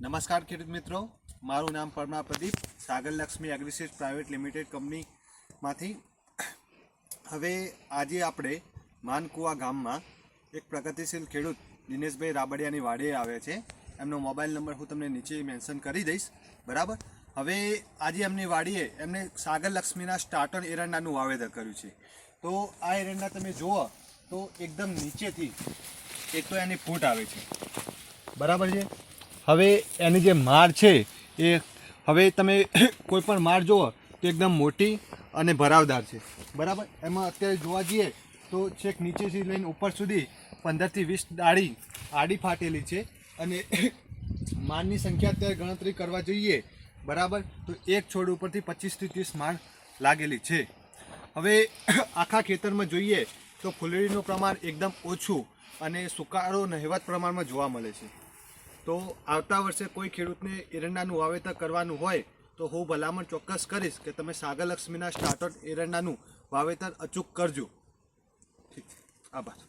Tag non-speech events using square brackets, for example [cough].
નમસ્કાર ખેડૂત મિત્રો. મારું નામ Parma Pradeep Sagar Laxmi Agriseed private limited કંપનીમાંથી. હવે આજે આપણે માનકુવા ગામમાં એક પ્રગતિશીલ ખેડૂત દિનેશભાઈ રાબડિયાની વાડીએ આવે છે. એમનો મોબાઈલ નંબર હું તમને નીચે મેન્શન કરી દઈશ. બરાબર? હવે આજે એમની વાડીએ એમને સાગર લક્ષ્મીના સ્ટાર્ટર એરંડાનું વાવેતર કર્યું છે. તો આ એરંડા તમે જુઓ, તો એકદમ નીચેથી એક તો એની ફૂટ આવે છે. બરાબર છે? હવે એની જે માર છે, એ હવે તમે [coughs] કોઈ પણ માળ જુઓ, તો એકદમ મોટી અને ભરાવદાર છે. બરાબર? એમાં અત્યારે જોવા જઈએ તો છેક નીચેથી લઈને ઉપર સુધી પંદરથી વીસ ડાળી આડી ફાટેલી છે અને [coughs] માળની સંખ્યા અત્યારે ગણતરી કરવા જોઈએ, બરાબર? તો એક છોડ ઉપરથી પચીસથી ત્રીસ માળ લાગેલી છે. હવે [coughs] આખા ખેતરમાં જોઈએ તો ફૂલડીનું પ્રમાણ એકદમ ઓછું અને સુકારો નહેવત પ્રમાણમાં જોવા મળે છે. તો આવતા વર્ષે કોઈ ખેડૂતને એરંડાનું વાવેતર કરવાનું હોય, તો હું ભલામણ ચોક્કસ કરીશ કે તમે સાગર લક્ષ્મીના સ્ટાર્ટર એરંડાનું વાવેતર અચૂક કરજો. આભાર.